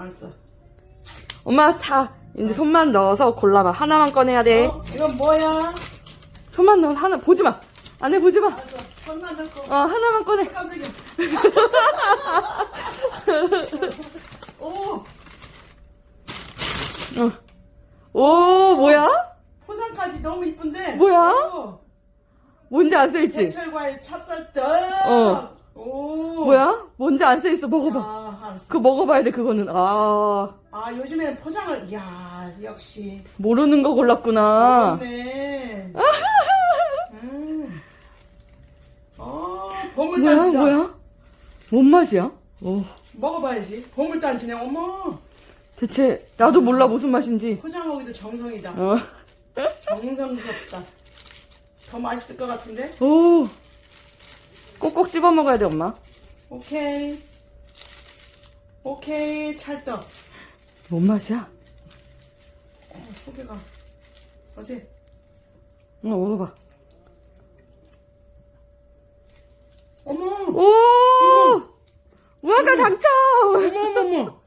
알았어. 엄마 자 이제 손만 넣어서 골라봐 하나만 꺼내야 돼 어, 이건 뭐야? 손만 넣어 하나 보지 마 안에 보지 마 어 알았어. 손만 넣고. 하나만 꺼내 깜짝이야. 오, 오 뭐야 포장까지 너무 이쁜데. 뭐야? 오, 뭔지 안 써있지 제철과일 찹쌀떡. 어. 오. 뭐야 뭔지 안 써있어 먹어봐 아, 알았어. 그거 먹어봐야 돼 그거는 아 아, 요즘에는 포장을, 야 역시. 모르는 거 골랐구나 네. 음. 어, 뭐야 보물단지다. 뭐야 뭔 맛이야 오 먹어봐야지. 보물단지네. 어머. 대체 나도 몰라 무슨 맛인지 포장하기도 정성이다. 어. 정성스럽다. 더 맛있을 것 같은데? 오 꼭꼭 씹어 먹어야 돼 엄마 오케이. 오케이. 찰떡. 뭔 맛이야 어, 소개가. 어제. 어 먹어봐 어머. 오 우아가 당첨 어머머머.